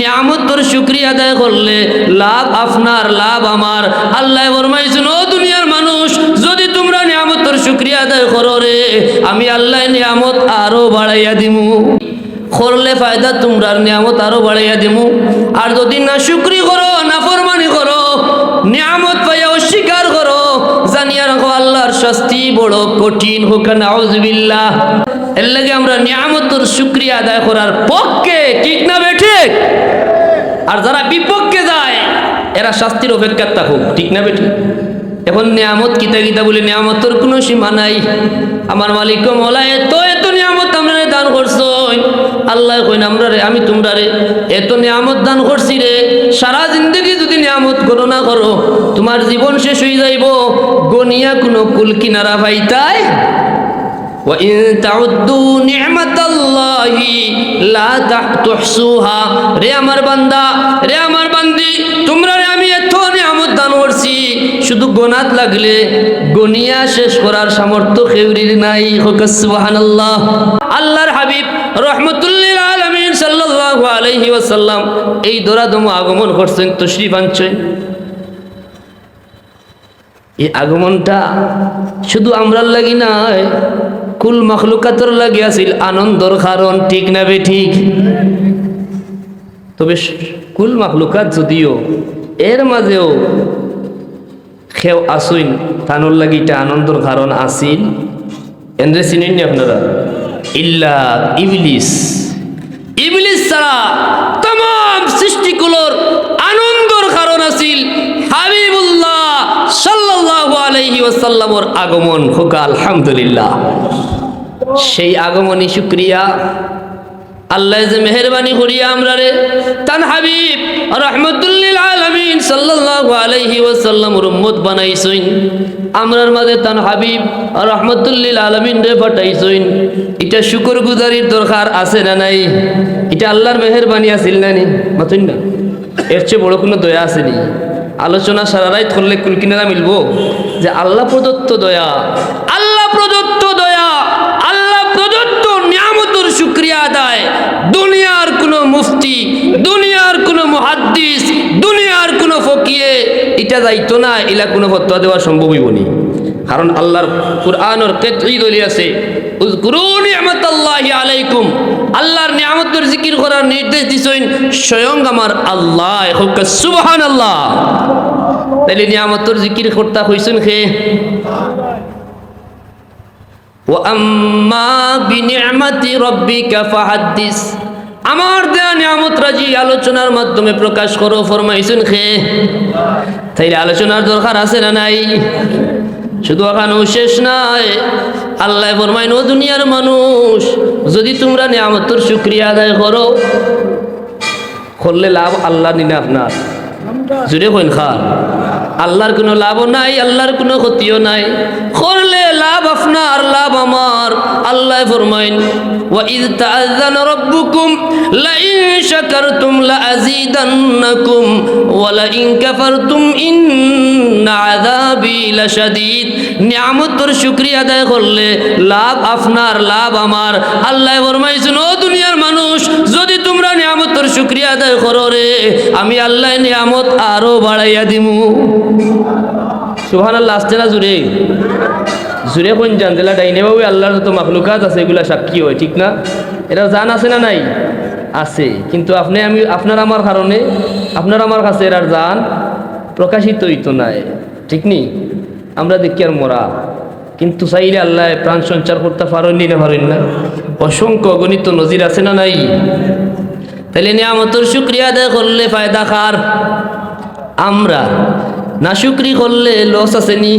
নিয়ামত তোর শুক্রিয়া আদায় করলে লাভ আপনার, লাভ আমার। আল্লাহ ফরমাইছেন, ও দুনিয়ার মানুষ, যদি তোমরা নিয়ামত তোর শুক্রিয়া আদায় করো রে, আমি আল্লাহ নিয়ামত আরও বাড়াইয়া দিমু। করলে ফায়দা তোমরার নিয়ামত আরও বাড়াইয়া দিমু। আর যদি না শুক্রি করো, না ফরমানি করো, নিয়ামত পাইয়া অস্বীকার করো, জানিয়া রাখো আল্লাহর শাস্তি বড় কঠিন হোক নাউজবিল্লাহ। এর লাগে আমরা নিয়ামতর শুক্রিয়া আদায় করার পক্ষে ঠিক না বেঠিক আর যারা বিপক্ষে যায় এরা শাস্তির অপেক্ষা থাকুক ঠিক না বেঠিক এখন নিয়ামত কিতা কিতা বলে নিয়ামতর কোনো সীমা নাই আমার মালিক মলা এত এত নিয়ামত আমরা দান করছো আল্লাহ কইন আমরা রে আমি তোমরা রে এত নিয়ামত দান করছি রে সারা জিন্দগি যদি নিয়ামত করো না করো তোমার জীবন শেষ হয়ে যাইব গনিয়া কোনো কুল কিনারা পাইতাই وإن تعدوا نعمة الله শুধু গোনাত লাগলে গনিয়া শেষ করার সামর্থ্য খেউরির নাই আল্লাহর হাবিব রহমতুল্লিল আলমিন এই দোরাদম আগমন করছেন তশ্রী পাঞ্চয় এই আগমনটা শুধু আমরার লাগি নয় কুল মখলুকাতর লাগি আছিল আনন্দর কারণ, ঠিক না বে ঠিক? তবে কুল মখলুকাত যদিও এর মাঝেও খেও আসুইন, তানোর লাগি এটা আনন্দর কারণ আসিল এন্দ্রে চিনেন নি আপনারা? ইল্লা ইবলিস। ইবলিস ছাড়া তাম সৃষ্টিগুলোর আনন্দর কারণ আছিল। হাবিবুল্লাহ আগমন হোক, আলহামদুলিল্লাহ। সেই আগমনী শুক্রিয়া আল্লাহ যে মেহরবানি করিয়া আমরা রে। তান হাবিব, রহমতুল্লিল আলামিন সাল্লাল্লাহু আলাইহি ওয়াসাল্লামর উম্মত বানাইছইন। আমরার মাঝে তান হাবিব, রহমতুল্লিল আলামিন রে পাঠাইছইন। এটা শুকর গুজারির দরকার আছে না নাই? এটা আল্লাহর মেহরবানি আছিল না নি? মাতুন না, এর চেয়ে বড় কোনো দয়া আসেনি আলোচনা সারা রাত করলে কুলকিনারা মিলবো? যে আল্লাহ প্রদত্ত দয়া, আল্লাহ প্রদত্ত দয়া, আল্লাহ প্রদত্ত নিয়ামতের শুক্রিয়া আদায়। দুনিয়ার কোনো মুফতি, দুনিয়ার কোনো মুহাদ্দিস, দুনিয়ার কোনো ফকিয়ে এটা যাইতো না, এলা কোনো ফতোয়া দেওয়া সম্ভব হইব কারণ আল্লাহর কুরআনের কেতই দলি আছে। আলাইকুম। আল্লাহর নিয়ামতের জিকির করার নির্দেশ দিছেন, স্বয়ং আমার আল্লাহ। সুবহান আল্লাহ তাইলে নিয়ামতর জিকির করতা হইছেন খে আমার দেয়া নিয়ামত রাজি আলোচনার মাধ্যমে প্রকাশ করো, ফরমাইছেন খে তাইলে আলোচনার দরকার আছে না নাই? শুধু এখানেও শেষ নাই। আল্লাহ ফরমাইন, ও দুনিয়ার মানুষ, যদি তোমরা নিয়ামতর শুক্রিয়া আদায় করো, করলে লাভ আল্লাহ নিনে আপনার। জুড়ে কইন খান আল্লাহর কোনো লাভও নাই, আল্লাহর কোনো ক্ষতিও নাই। করলে লাভ আপনার লাভ আমার আল্লাহ ফরমাইন وَإِذْ تَأَذَّنَ رَبُّكُمْ لَئِن شَكَرْتُمْ لَأَزِيدَنَّكُمْ وَلَئِن كَفَرْتُمْ إِنَّ عَذَابِي لَشَدِيدٌ নিয়ামতের শুকরিয়া আদায় করলে লাভ আপনার লাভ আমার আল্লাহ ফরমাইছেন ও দুনিয়ার মানুষ যদি তোমরা নিয়ামতের শুকরিয়া আদায় করো রে আমি আল্লাহ নিয়ামত আরো বাড়াইয়া দিমু সুবহানাল্লাহ আসতে না জুড়ে জুড়ে কোন জান, জেলা ডাইনে বাবু, আল্লাহর যত মাখলুকাত আছে, এগুলা সাক্ষী হয়, ঠিক না? এটা জান আছে না নাই? আছে। কিন্তু আপনি, আমি, আপনার আমার কারণে, আপনার আমার কাছে এরার জান প্রকাশিত হইতো নাই, ঠিক নি? আমরা দেখি আর মরা। কিন্তু চাইলে আল্লাহ প্রাণ সঞ্চার করতে পারেন না পারেন না? অসংখ্য গণিত নজির আছে না নাই? তাহলে নিয়ামতর শুক্রিয়া আদায় করলে ফায়দা খার আমরা। না শুক্রি করলে লস আসেনি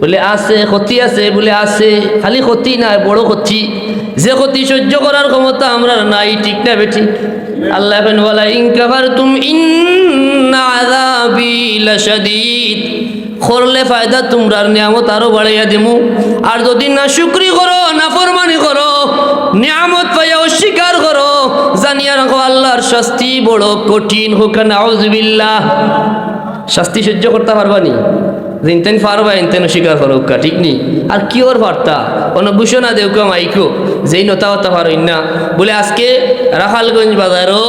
বলে, আছে, ক্ষতি আছে। বলে, আছে, খালি ক্ষতি না বড় ক্ষতি। যে ক্ষতি সহ্য করার ক্ষমতা আমরা নাই, ঠিক না বেঠি আল্লাহ এখন বলা ইনকাবার তুম লাশাদীদ। করলে ফায়দা তোমরার নিয়ামত আরও বাড়াইয়া দিমু। আর যদি না শুক্রি করো, না ফরমানি করো, নিয়ামত পাইয়া অস্বীকার করো, জানিয়া রাখো আল্লাহর শাস্তি বড় কঠিন। হোক, নাউজবিল্লাহ। শাস্তি সহ্য করতে পারবানি ইনতেন পারবা ইনতেন স্বীকার করো ঠিক নি আর কি ওর বার্তা? অনভূষণ দেউকা মাইকো, যেই নতা হতে পারো না বলে আজকে রাখালগঞ্জ বাজারও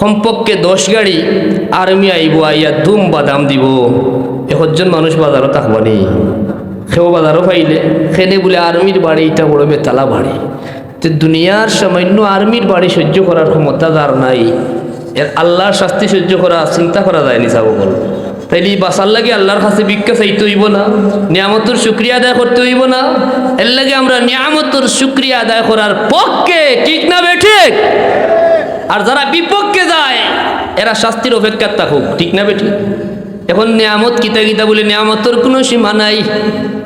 কমপক্ষে দশ গাড়ি আর্মি আইব, আইয়া ধুম বাদাম দিব। এখন মানুষ বাজারও থাকবানি সেও বাজারও পাইলে। সেনে বলে আর্মির বাড়ি এটা বড় বেতালা বাড়ি। তো দুনিয়ার সামান্য আর্মির বাড়ি সহ্য করার ক্ষমতা যার নাই। এর আল্লাহর শাস্তি সহ্য করা, চিন্তা করা যায়নি চাবো বল। তাইলে বাসার লাগে আল্লাহর কাছে ভিক্ষা চাইতে হইব না, নিয়ামতর শুক্রিয়া আদায় করতে হইব না, এর লাগে আমরা নিয়ামতর শুক্রিয়া আদায় করার পক্ষে, ঠিক না বেঠিক আর যারা বিপক্ষে যায়, এরা শাস্তির অপেক্ষা থাকুক ঠিক না বেঠিক এখন নিয়ামত কিতা কিতা বলে, নিয়ামতর কোনো সীমা নাই।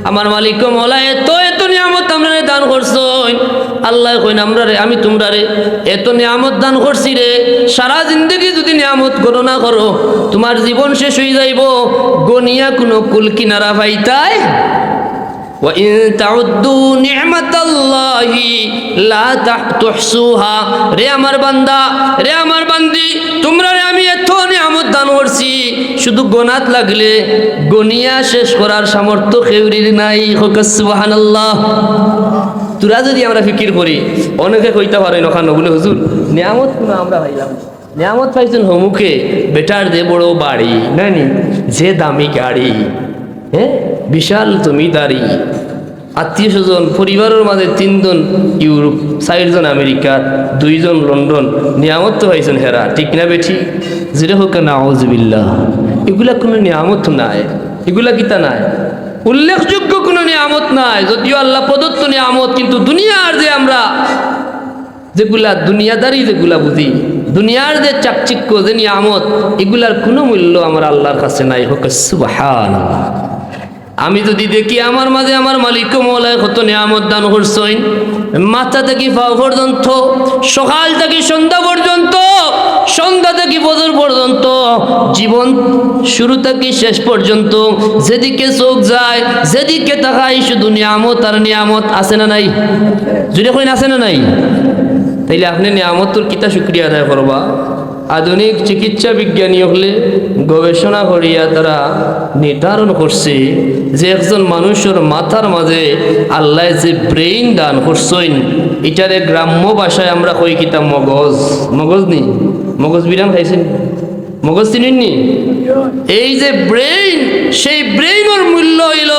আমার মালিক মলা এত এত নিয়ামত আমরা দান করছ। আল্লাহ কইন, আমরা রে, আমি তোমরা রে, এত নিয়ামত দান করছি রে, সারা জিন্দগি যদি নিয়ামত গণনা করো, তোমার জীবন শেষ হয়ে যাইব। গনিয়া কোনো কুল কিনারা পাইতাই وإن تعدوا نعمة الله لا تح- تحصوها রে আমার বান্দা রে আমার বান্দি তোমরা রে আমি এত নিয়ামত দান করছি শুধু গোনাত লাগলে গনিয়া শেষ করার সামর্থ্য খেউরির নাই হোক সুবহানাল্লাহ তোরা যদি আমরা ফিকির করি অনেকে কইতে পারে নখান বলে হুজুর নিয়ামত কোনো আমরা পাইলাম না। নিয়ামত পাইছেন হমুকে বেটার যে বড় বাড়ি নানি যে দামি গাড়ি হ্যাঁ বিশাল জমিদারি আত্মীয় স্বজন, পরিবারের মাঝে তিনজন ইউরোপ চারজন আমেরিকা, দুইজন লন্ডন। নিয়ামত তো পাইছেন হেরা ঠিক না বেঠি? যেটা হোক না আউজবিল্লা এগুলা কোনো নিয়ামত নাই। এগুলা কিতা নাই? উল্লেখযোগ্য কোনো নিয়ামত নাই। যদিও আল্লাহ প্রদত্ত নিয়ামত, কিন্তু দুনিয়ার যে আমরা যেগুলা দুনিয়াদারি যেগুলা বুঝি, দুনিয়ার যে চাকচিক্য, যে নিয়ামত, এগুলার কোনো মূল্য আমার আল্লাহর কাছে নাই। হোক সুবাহান আমি যদি দেখি আমার মাঝে আমার মালিক মৌলায় কত নিয়ামত দান করছইন মাথা থেকে পাও পর্যন্ত, সকাল থেকে সন্ধ্যা পর্যন্ত, সন্ধ্যা থেকে বদর পর্যন্ত, জীবন শুরু থেকে শেষ পর্যন্ত, যেদিকে চোখ যায়, যেদিকে তাকাই শুধু নিয়ামত আর নিয়ামত আছে না নাই? যদি কইন আছে না নাই? তাইলে আপনি নিয়ামতর কিতা শুক্রিয়া আদায় করবা? আধুনিক চিকিৎসা বিজ্ঞানী হলে গবেষণা করিয়া তারা নির্ধারণ করছে যে একজন মানুষের মাথার মাঝে আল্লাহ যে ব্রেইন দান করছেন, এটারে গ্রাম্য ভাষায় আমরা কই কিতা মগজ? মগজ নি? মগজ বিরান খাইছেন? মগজ চিনেননি এই যে ব্রেইন সেই ব্রেইনের মূল্য হইল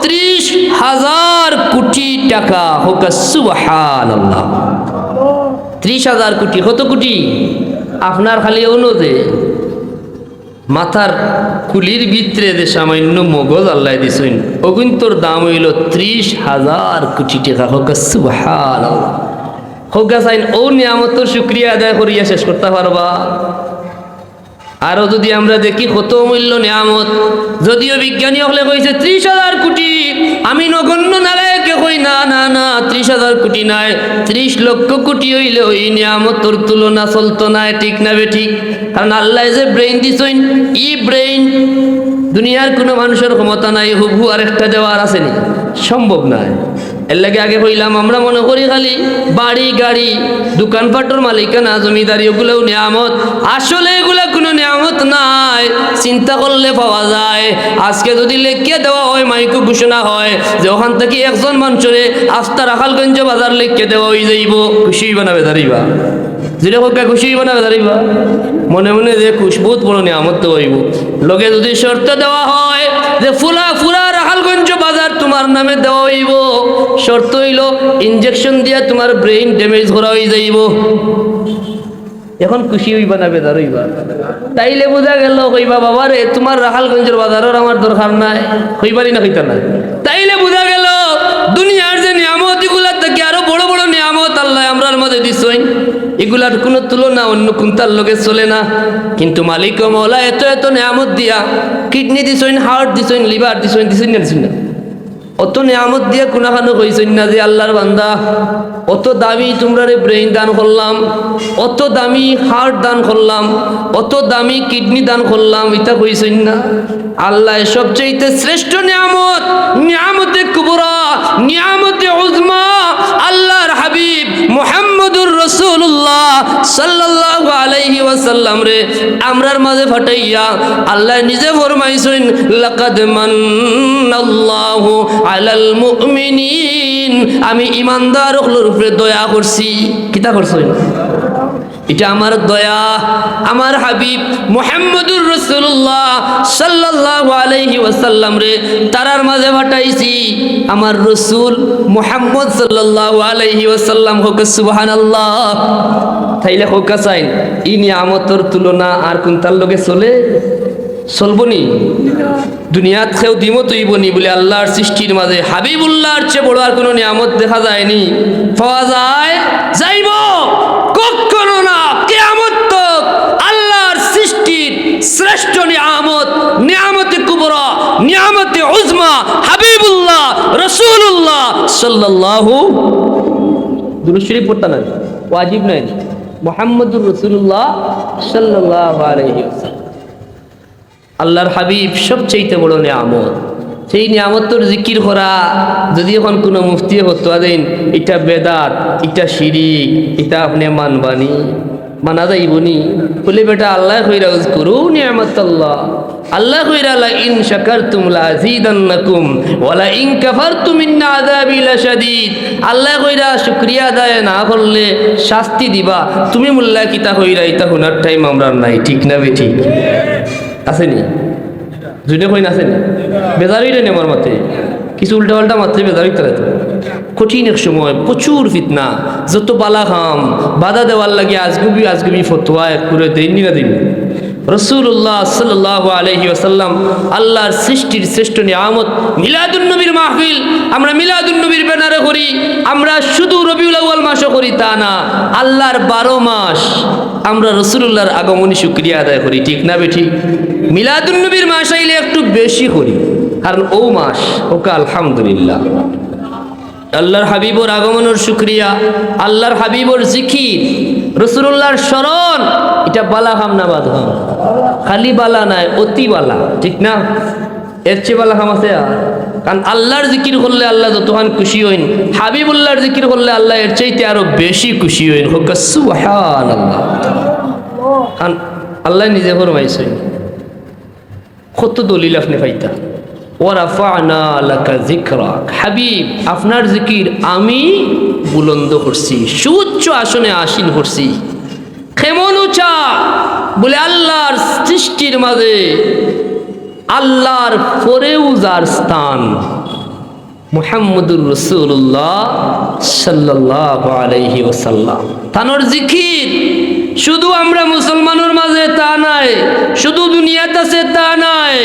ত্রিশ হাজার কোটি টাকা। হোক সুবাহান আল্লাহ ত্রিশ হাজার কোটি, কত কোটি? আপনার খালি অনুদে। মাথার কুলির ভিতরে যে সামান্য মগজ আল্লাহ দিছেন তোর দাম হইল ত্রিশ হাজার কোটি টাকা। হোক সুবহান হোক সাইন ও নিয়ামতর শুক্রিয়া আদায় করিয়া শেষ করতে পারবা। আরও যদি আমরা দেখি কত মূল্য নিয়ামত, যদিও বিজ্ঞানী হলে কইছে ত্রিশ হাজার কোটি, আমি নগণ্য নারায়কে কই, না না না, ত্রিশ হাজার কোটি নাই। ত্রিশ লক্ষ কোটি হইলে ওই নিয়ামতর তুলনা চলতো না ঠিক না ঠিক? কারণ আল্লাহ যে ব্রেইন দিছইন ই ব্রেইন দুনিয়ার কোনো মানুষের ক্ষমতা নাই, হুবহু আরেকটা দেওয়ার আসেনি সম্ভব নয় এর লাগে আগে কইলাম আমরা মনে করি খালি বাড়ি, গাড়ি, দোকানপাটর মালিকানা জমিদারি ওগুলোও নিয়ামত। আসলে এগুলো কোনো নিয়ামত নাই, চিন্তা করলে পাওয়া যায়। আজকে যদি লেখিয়ে দেওয়া হয়, মাইকু ঘোষণা হয়, যে ওখান থেকে একজন মানুষরে আস্থা রাখালগঞ্জ বাজার লেখিয়ে দেওয়া হয়ে যাইব। খুশি বানাবে দাঁড়িবা যেটা হোক খুশি বানাবে দাঁড়িবা মনে মনে যে খুশ বহুত বড় নিয়ামত হইব। লগে যদি শর্ত দেওয়া হয় যে ফুলা ফুলা রাখালগঞ্জ বাজার তোমার নামে দেওয়া হইব, শর্ত হইল ইনজেকশন দিয়া তোমার ব্রেইন ড্যামেজ করা হয়ে যাইব। এখন খুশি হইবা না বেদার হইবা। তাইলে বোঝা গেল, কইবা, বাবা রে, তোমার রাখালগঞ্জের বাজারের আমার দরকার নাই। কইবারই না কইতা না। তাইলে বোঝা গেল, দুনিয়ার যে নিয়ামত এগুলা থেকে, আরও বড় বড় নিয়ামত আল্লাহ আমরার মধ্যে দিছই এগুলার কোনো তুলনা অন্য কোনটার লোকে চলে না। কিন্তু মালিক ও মৌলা এত এত নিয়ামত দিয়া, কিডনি দিছইন হার্ট দিছইন লিভার দিছইন দিছইন না দিছইন না। অত নিয়ামত দিয়ে কোনাখানো কইছেন না যে আল্লাহর বান্দা। অত দামি তোমরা রে ব্রেইন দান করলাম, অত দামি হার্ট দান করলাম, অত দামি কিডনি দান করলাম, এটা কইছেন না। আল্লাহ সবচেয়ে শ্রেষ্ঠ নিয়ামত, নিয়ামতে কুবরা, নিয়ামতে উজমা রসুল্লাহ সাল্লাল্লাহু আলাইহি ওয়াসাল্লাম রে, আমরার মাঝে ফাটাইয়া আল্লাহ নিজে ফরমাইছেন, লাকাদ মান্নাল্লাহু আলাল মুমিনিন। আমি ইমানদার হলোর উপরে দয়া করছি। কিতা করছেন? এটা আমার দয়া, আমার হাবিব মোহাম্মদুর রসুল্লাহ সাল্লাহ আলাইহি ওয়াসাল্লাম রে, তারার মাঝে পাঠাইছি। আমার রসুল মোহাম্মদ সাল্লাহ আলাইহি ওয়াসাল্লাম হোক সুবাহান আল্লাহ তাইলে হোক চাইন ই নিয়ামতর তুলনা আর কোন তার লগে চলে? চলবনি দুনিয়াত খেও দিমো তৈবনি বলে আল্লাহর সৃষ্টির মাঝে হাবিবুল্লাহর চেয়ে বড় আর কোনো নিয়ামত দেখা যায়নি। পাওয়া যায়, যাইব কখনো না কেয়ামত তো আল্লাহর সৃষ্টির শ্রেষ্ঠ নিয়ামত নিয়ামতে কুবরা নিয়ামতে উজমা হাবিবুল্লাহ রসুল্লাহ সাল্লাল্লাহু দুরুশরীফ পড়তে না ওয়াজিব মোহাম্মদুর রসুল্লাহ ওয়াসাল্লাম। আল্লাহর হাবিব সবচেয়ে বড় নিয়ামত। সেই নিয়ামতর জিকির করা, যদি এখন কোনো মুফতি হতো দেন, এটা বেদাত, এটা শিরিক, এটা আপনি মানবানি। মানা যাইবনি। বলে, বেটা, আল্লাহ কইরা করু নিয়ামত আল্লাহ কইরা লা ইন শাকারতুম লা আযীদান্নাকুম ওয়া লা ইন কাফারতুম ইন আযাবি লাশাদীদ। আল্লাহ কইরা শুকরিয়া আদায় না করলে শাস্তি দিবা। তুমি মুল্লা কিতা কইরা ইতা হুনার টাইম আমরা নাই। ঠিক না বে, ঠিক? আসেনি? দুইটা কইন আসেনি? বেজারই নেই আমার মতে? কিছু উল্টা পাল্টা মাত্রে বেজারই তারা তো। কঠিন এক সময়, প্রচুর ফিতনা, যত বালা খাম, বাধা দেওয়ার লাগে আজগুবি আজগুবি ফতোয়া এক করে দেননি না দিন রসুল্লাহ সাল্লাহ আলহি আসাল্লাম আল্লাহর সৃষ্টির শ্রেষ্ঠ নিয়ামত মিলাদুন্নবীর মাহফিল, আমরা মিলাদুন্নবীর ব্যানারে করি, আমরা শুধু রবিউল আউ্য়াল মাসও করি তা না, আল্লাহর বারো মাস আমরা রসুল্লাহর আগমনী শুক্রিয়া আদায় করি, ঠিক না বে ঠিক মিলাদুন্নবীর মাস আইলে একটু বেশি করি, কারণ ও মাস, ওকে আলহামদুলিল্লাহ। আল্লাহর হাবিবর আগমনের শুক্রিয়া, আল্লাহর হাবিবর জিকির রসুল্লাহর স্মরণ, এটা বালা হাম না বাদ হাম। খালি বালা নাই, অতি বালা, ঠিক না? এর চেয়ে বালা হাম আছে আর। কারণ আল্লাহর জিকির করলে আল্লাহ যতক্ষণ খুশি হইন, হাবিবুল্লাহর জিকির করলে আল্লাহ এর চাইতে আরও বেশি খুশি হইন। হোক আল্লাহ কারণ আল্লাহ নিজে ফরমাইছেন, কত দলিল আপনি পাইতা? হাবিব, আপনার জিকির আমি বুলন্দ করছি, সুউচ্চ আসনে আসীন করছি। কেমন উঁচা বলে আল্লাহর সৃষ্টির মাঝে আল্লাহর পরেও যার স্থান। মুহাম্মদুর রসুল্লাহ সাল্লাহ আলাইহি ওসাল্লাম তানোর জিকির শুধু আমরা মুসলমানের মাঝে তা নাই, শুধু দুনিয়াতে আছে তা নাই।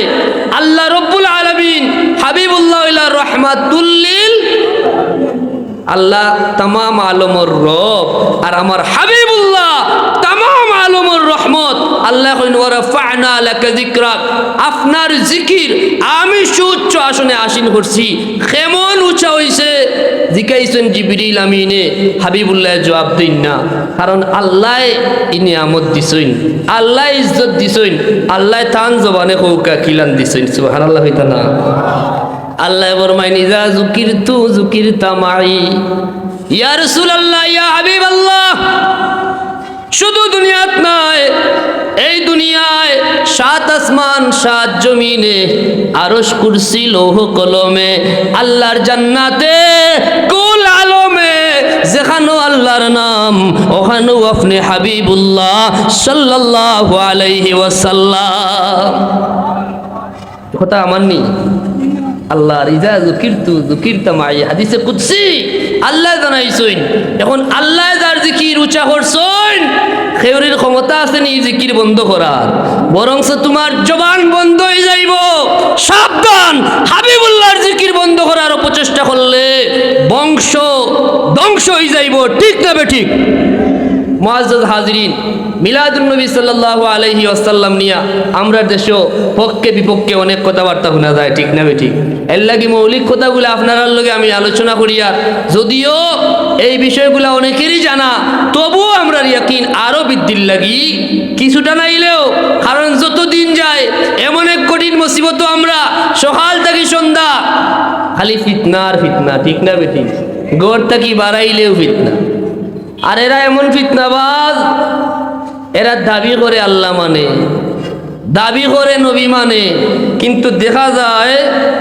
আল্লাহ রব্বুল আলমিন হাবিবুল্লাহ রহমাতুল্লিল আল্লাহ তামাম আলমর রব আর আমার হাবিবুল্লাহ আল্লাহ আপনার জিকির, আমি সুউচ্চ আসনে আসীন করছি। কেমন উঁচা হইছে? জিকাইছেন জিবরিল আমিনে। হাবিবুল্লাহ জবাব দিন না। কারণ আল্লাহ ই নিয়ামত দিছইন আল্লাহ ইজ্জত দিছইন আল্লাহ তান জবানে কৌকা কিলান দিছইন সুবহানাল্লাহ হইতা না। আল্লাহ ফরমায় নিজা জুকির তু জুকির তামাই ইয়া রাসূলুল্লাহ, ইয়া হাবিবাল্লাহ। শুধু দুনিয়াত নয়, এই দুনিয়ায় সাত আসমান, সাত জমিনে, আরশ কুরসি, লৌহ কলমে, আল্লাহর জান্নাতে, কুল আলমে যেখানেও আল্লাহর নাম ওখানেও আপনি হাবিবুল্লাহ সাল্লাল্লাহু আলাইহি ওয়াসাল্লাম। কথা আমার নেই। আল্লাহ রিজা জুকিরতু জুকিরতা মাই হাদিসে কুদসি। আল্লাহ জানাইছইন এখন আল্লাহ যার জিকির উঁচা করছইন খেউরির ক্ষমতা আছে নি জিকির বন্ধ করার। বরং তোমার জবান বন্ধ হয়ে যাইব। সাবধান, হাবিবুল্লাহর জিকির বন্ধ করার প্রচেষ্টা করলে বংশ ধ্বংস হয়ে যাইব। ঠিক না ঠিক? মুআজ্জাজ হাজরিন মিলাদুন্নবী সাল্লাল্লাহু আলাইহি ওয়াসাল্লাম নিয়া আমরা দেশও পক্ষে বিপক্ষে অনেক কথাবার্তা শোনা যায়, ঠিক না ঠিক এর লাগি মৌলিক কথাগুলো আপনার লগে আমি আলোচনা করিয়া, যদিও এই বিষয়গুলো অনেকেরই জানা, তবুও আমরা ইয়াকিন আরও বৃদ্ধির লাগি। কিছুটা নাইলেও কারণ যত দিন যায়, এমন এক কঠিন মুসিবত আমরা সকাল থেকে সন্ধ্যা, খালি ফিতনা আর ফিতনা, ঠিক না বেঠিক? গড় থাকি বাড়াইলেও ফিতনা। আর এরা এমন ফিতনাবাজ, এরা দাবি করে আল্লাহ মানে। দাবি করে নবী মানে। কিন্তু দেখা যায়,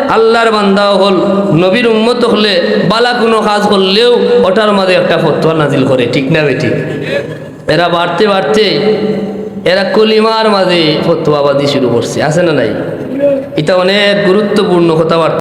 আল্লাহর বান্দাও হল, নবীর উম্মত হলে বালা কোনো কাজ করলেও ওটার মাঝে একটা ফতোয়া নাজিল করে, ঠিক না বেঠিক এরা বাড়তে বাড়তে, এরা কলিমার মাঝে ফতোয়াবাদী শুরু করছে, আছে না নাই? এটা অনেক গুরুত্বপূর্ণ কথাবার্তা।